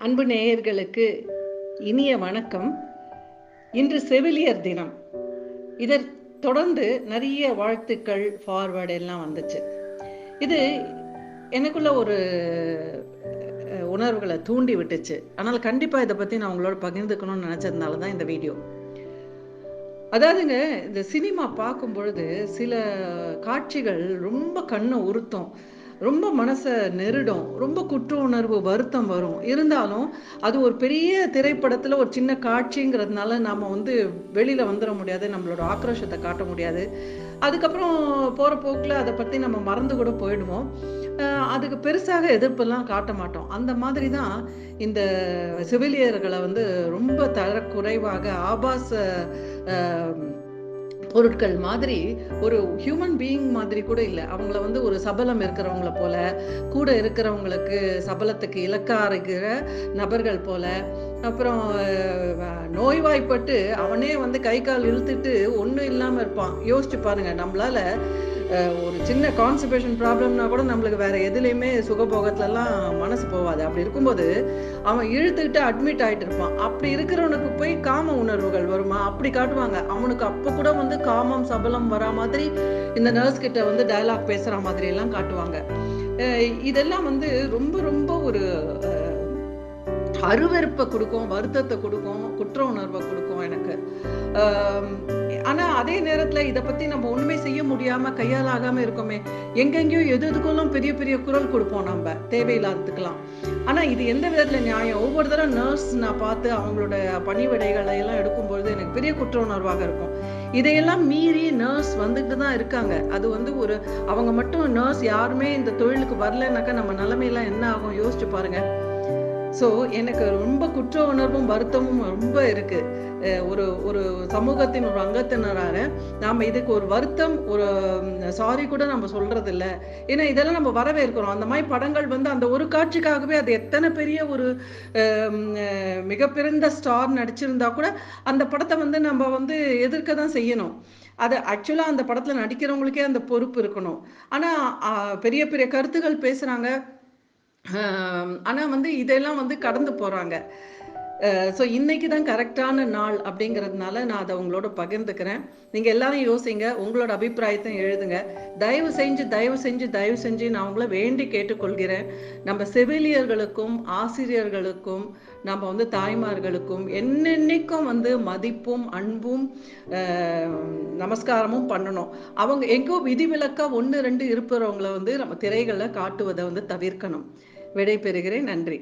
அன்பு நேயர்களுக்கு இனிய வணக்கம். இன்று செவிலியர் தினம். இதை தொடர்ந்து நிறைய வாழ்த்துக்கள் ஃபார்வர்டு எல்லாம் வந்துச்சு. இது எனக்குள்ள ஒரு உணர்வுகளை தூண்டி விட்டுச்சு. ஆனால் கண்டிப்பாக இதை பற்றி நான் உங்களோட பகிர்ந்துக்கணும்னு நினச்சதுனால தான் இந்த வீடியோ. அதாவதுங்க இந்த சினிமா பார்க்கும் பொழுது சில காட்சிகள் ரொம்ப கண்ணை உறுத்தும். ரொம்ப மனசை நெருடும். ரொம்ப குற்ற உணர்வு வருத்தம் வரும். இருந்தாலும் அது ஒரு பெரிய திரைப்படத்தில் ஒரு சின்ன காட்சிங்கிறதுனால நாம் வந்து வெளியில் வந்துட முடியாது. நம்மளோட ஆக்ரோஷத்தை காட்ட முடியாது. அதுக்கப்புறம் போகிற போக்கில் அதை பற்றி நம்ம மறந்து கூட போயிடுவோம். அதுக்கு பெருசாக எதிர்ப்பெல்லாம் காட்ட மாட்டோம். அந்த மாதிரி தான் இந்த செவிலியர்களை வந்து ரொம்ப தரக்குறைவாக ஆபாச பொருட்கள் மாதிரி ஒரு ஹியூமன் பீயிங் மாதிரி கூட இல்லை. அவங்கள வந்து ஒரு சபலம் இருக்கிறவங்கள போல கூட இருக்கிறவங்களுக்கு சபலத்துக்கு இலக்கா நபர்கள் போல. அப்புறம் நோய்வாய்ப்பட்டு அவனே வந்து கை கால் இழுத்துட்டு ஒன்றும் இல்லாமல் இருப்பான். யோசிச்சு பாருங்க நம்மளால ஒரு சின்ன கான்ஸ்டிபேஷன் ப்ராப்ளம்னா கூட நம்மளுக்கு வேற எதுலேயுமே சுகபோகத்துலலாம் மனசு போகாது அப்படி இருக்கும்போது அவன் இழுத்துக்கிட்டு அட்மிட் ஆயிட்டு இருப்பான். அப்படி இருக்கிறவனுக்கு போய் காம உணர்வுகள் வருமா? அப்படி காட்டுவாங்க. அவனுக்கு அப்போ கூட வந்து காமம் சபலம் வரா மாதிரி இந்த நர்ஸ் கிட்ட வந்து டயலாக் பேசுகிற மாதிரி எல்லாம் காட்டுவாங்க இதெல்லாம் வந்து ரொம்ப ரொம்ப ஒரு அருவெருப்பை கொடுக்கும் வருத்தத்தை கொடுக்கும் குற்ற உணர்வை கொடுக்கும் எனக்கு. ஆனா அதே நேரத்துல இத பத்தி நம்ம ஒண்ணுமே செய்ய முடியாம கையால் ஆகாம இருக்கோமே. எங்கெங்கயோ எது எதுக்குள்ளும் பெரிய பெரிய குரல் கொடுப்போம் நம்ம. தேவையில்லாததுக்கெல்லாம். ஆனா இது எந்த விதத்துல நியாயம்? ஒவ்வொரு தடவை நர்ஸ் நான் பார்த்து அவங்களோட பணிவிடைகளை எல்லாம் எடுக்கும்பொழுது எனக்கு பெரிய குற்ற உணர்வாக இருக்கும். இதையெல்லாம் மீறி நர்ஸ் வந்துட்டு தான் இருக்காங்க. அது வந்து ஒரு அவங்க மட்டும் நர்ஸ் யாருமே இந்த தொழிலுக்கு வரலன்னாக்கா நம்ம நிலைமையெல்லாம் என்ன ஆகும்? யோசிச்சு பாருங்க. ஸோ எனக்கு ரொம்ப குற்ற உணர்வும் வருத்தமும் ரொம்ப இருக்கு. ஒரு ஒரு சமூகத்தின் ஒரு அங்கத்தினராக நாம இதுக்கு ஒரு வருத்தம் ஒரு சாரி கூட நம்ம சொல்றது இல்லை ஏன்னா இதெல்லாம் நம்ம வரவேற்கிறோம். அந்த மாதிரி படங்கள் வந்து அந்த ஒரு காட்சிக்காகவே அது எத்தனை பெரிய ஒரு அஹ், மிகப்பெருந்த ஸ்டார் நடிச்சிருந்தா கூட அந்த படத்தை வந்து நம்ம வந்து எதிர்க்க தான் செய்யணும். அது ஆக்சுவலாக அந்த படத்தில் நடிக்கிறவங்களுக்கே அந்த பொறுப்பு இருக்கணும். ஆனால் பெரிய பெரிய கருத்துகள் பேசுகிறாங்க ஆனால் வந்து இதெல்லாம் வந்து கடந்து போகிறாங்க ஸோ இன்னைக்கு தான் கரெக்டான நாள் அப்படிங்கிறதுனால நான் அதை உங்களோட பகிர்ந்துக்கிறேன். நீங்கள் எல்லாரும் யோசிங்க உங்களோட அபிப்பிராயத்தை எழுதுங்க. தயவு செஞ்சு தயவு செஞ்சு தயவு செஞ்சு நான் உங்களை வேண்டி கேட்டுக்கொள்கிறேன். நம்ம செவிலியர்களுக்கும் ஆசிரியர்களுக்கும் நம்ம வந்து தாய்மார்களுக்கும் என்னென்னைக்கும் வந்து மதிப்பும் அன்பும் நமஸ்காரமும் பண்ணணும். அவங்க எங்கோ விதிவிலக்காக ஒன்று ரெண்டு இருப்பவங்களை வந்து நம்ம திரைகளில் காட்டுவதை வந்து தவிர்க்கணும். விடை பெறுகிறேன் நன்றி.